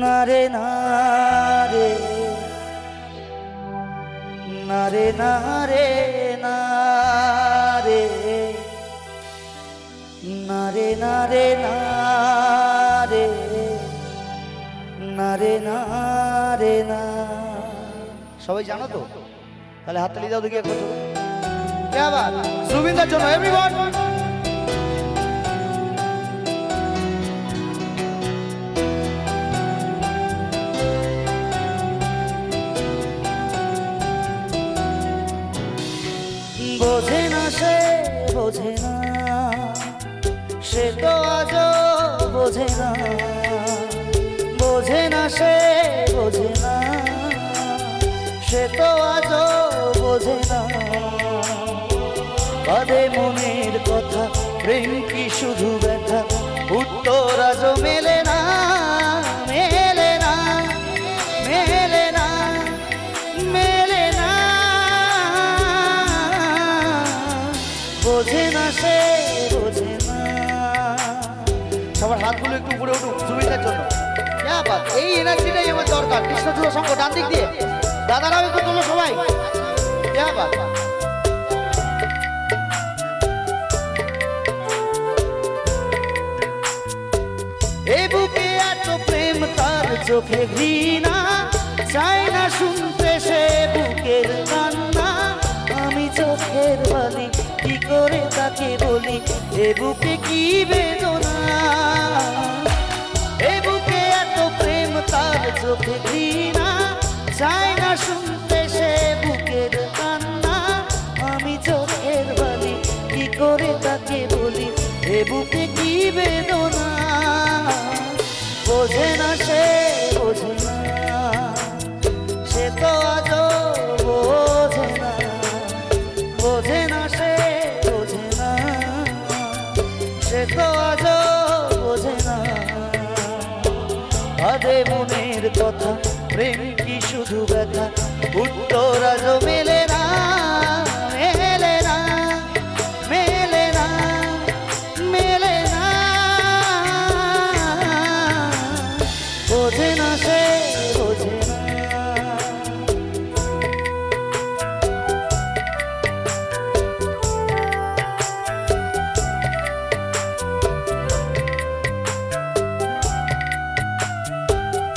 না রে না রে। না রে না রে না রে। নারে না সবাই জানো তো? তাহলে হাততালি দাও দেখি একবার জন্য এভরিওয়ান বোঝে না সে, বোঝে না। সে তো আজ বোঝে না। বোঝে না সে, বোঝে না। সে তো আজ বোঝে না। বাদে মনের কথা, প্রেম কি শুধু সে বোঝে না। সবার হাতগুলো একটু উপরে উঠুক, সুবিধার জন্য। এই এনার্জিটাই আমার দরকার। কৃষ্ণচূড়া সঙ্গ ডান দিক দিয়ে। দাদারাও একটু তোলো সবাই। বাত এই বুকে এত প্রেম, তার চোখে ঘৃণা। চায় না শুনতে করে তাকে বলি, এ বুকে কি বেদনা? এ বুকে এত প্রেম তার চোখে ঘৃণা? চায় না শুনতে সে বুকের কান্না। আমি চোখের বালি, কি করে তাকে বলি, এ বুকে কি বেদনা? আজও বোঝে না। আদে মনের কথা প্রেম কি শুধু ব্যথা? উত্তর মেলে না।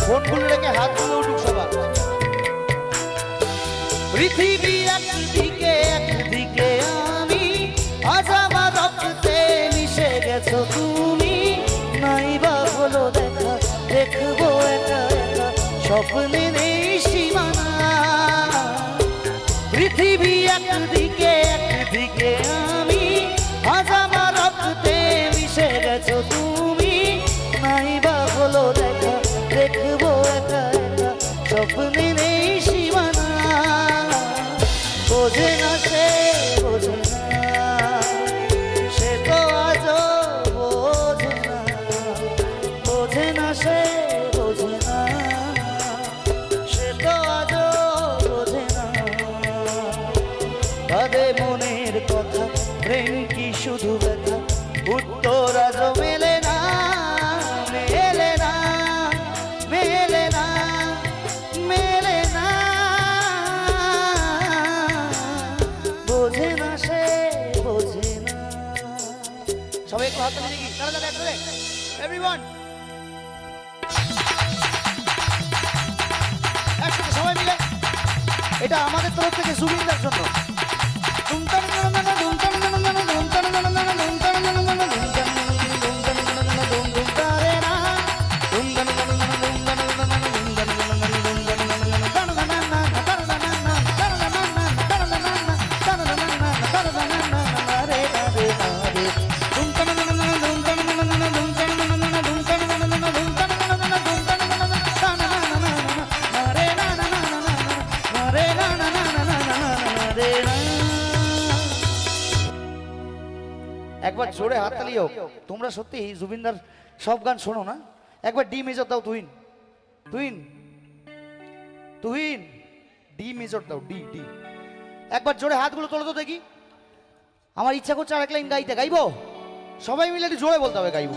ফোনগুলো রেখে হাতগুলো উঠুক সবার পৃথিবী একদিকে একদিকে আমি, আজ রক্তে মিশে গেছো তুমি। নাই বা হলো দেখা, দেখব একা একা, স্বপ্নে company এভরিওয়ান একসাথে সবাই মিলে এটা আমাদের তরফ থেকে জুবিনদার জন্য। একবার জোরে হাত হাততালি হোক। তোমরা সত্যি জুবিনদার সব গান শোনো না? একবার ডি মেজর দাও তুহিন। তুহিন। তুহিন। ডি মেজর দাও ডি ডি। একবার জোরে হাতগুলো তোলো তো দেখি। আমার ইচ্ছা করছে আর এক লাইন গাইতে। গাইবো? সবাই মিলে একটু জোরে বলতে হবে গাইবো।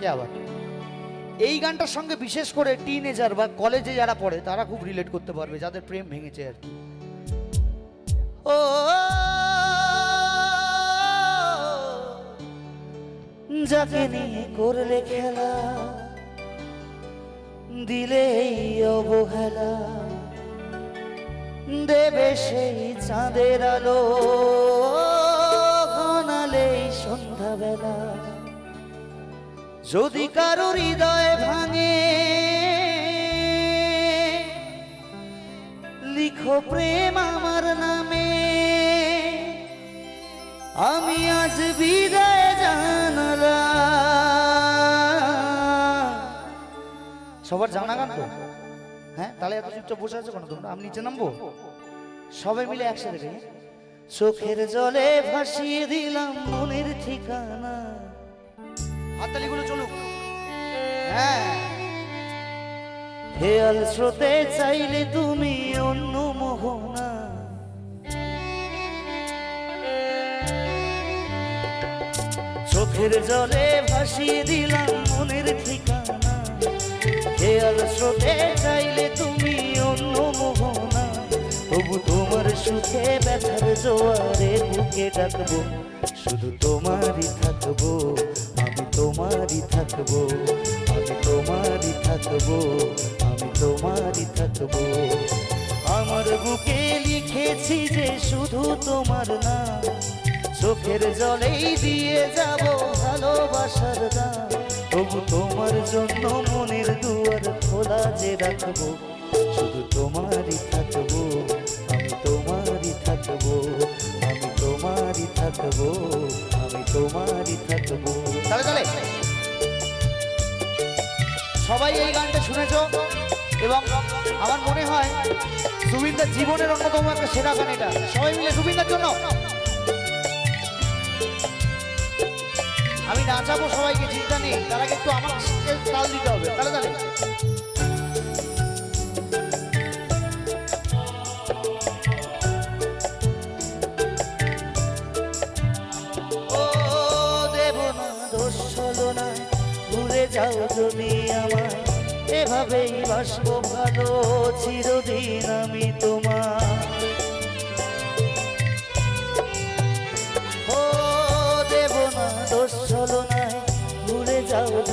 কে আবার। এই গানটার সঙ্গে বিশেষ করে টিনেজার বা কলেজে যারা পড়ে তারা খুব রিলেট করতে পারবে যাদের প্রেম ভেঙেছে আর কি। ও যাকে নিয়ে করলে খেলা দিলে অবহেলা। দেবে সেই চাঁদের আলো ঘনালে সন্ধ্যাবেলা। যদি কারও হৃদয় ভাঙে, লিখো প্রেম আমার নামে। আমি আজ বিদায় জানালাম সবার জানা গান তো? হ্যাঁ তাহলে এত চুপচাপ বসে আছো কেন তোমরা? আমি নিচে নামবো? সবাই মিলে একসাথে? চোখের জলে ভাসিয়ে দিলাম মনের ঠিকানা। হাততালিগুলো চলুক। হ্যাঁ। হেয়াল স্রোতে চাইলে তুমি অন্য মোহনা। চোখের জলে ভাসিয়ে দিলাম মনের ঠিকানা। হেয়াল স্রোতে চাইলে তুমি অন্য মোহনা। তবু তোমার সুখে ব্যথার জোয়ারে বুকে ডাকবো। শুধু তোমারই থাকব, আমি তোমারই থাকব, আমি তোমারই থাকব, আমি তোমারই থাকব। আমার বুকে লিখেছি যে শুধু তোমার নাম। চোখের জলেই দিয়ে যাব ভালোবাসার দাম তবু তোমার জন্য মনের দুয়ার খোলা যে রাখব, শুধু তোমারই থাকব, আমি তোমারই থাকব, আমি তোমারই থাকব, আমি তোমারই থাকব। সবাই এই গানটা শুনেছ এবং আমার মনে হয় সুবিন্দার জীবনের অন্যতম একটা সেরা গান এটা। সবাই মিলে সুবিন্দার জন্য। আমি নাচাবো সবাইকে চিন্তা নেই। তার একটু আমার তাল দিতে হবে। তাহলে তাহলে যাও যদি আমায়। এভাবেই বাসবো ভালো, চিরদিন আমি তোমার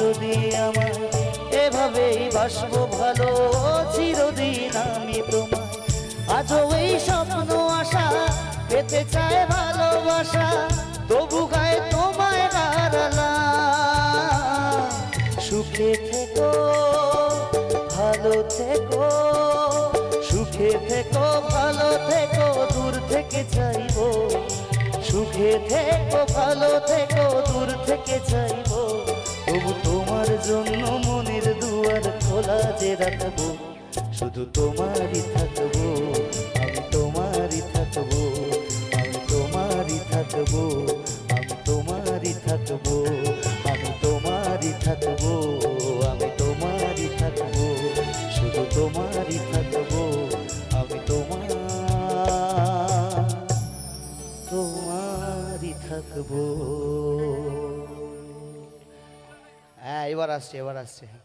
যদি আমার, এভাবেই বাসবো ভালো, চিরদিন আমি তোমার আজও এই স্বপ্ন আশা, পেতে চায় ভালোবাসা, তবু গায়ে তোমায় হারালাম সুখে থেকো, ভালো থেকো, সুখে থেকো, ভালো থেকো, দূর থেকে চাইব। সুখে থেকো, ভালো থেকো, দূর থেকে চাইব। তবু তোমার জন্য মনের দুয়ার খোলা যে রাখব, শুধু তোমারই থাকব, আমি তোমারই থাকব, আমি তোমারই থাকব, আমি তোমারই থাকব, আমি তোমারই থাকব, আমি তোমারই থাকব, শুধু তোমারই থাকব, আমি তোমার, তোমারই থাকব। વરસ છે વરસ છે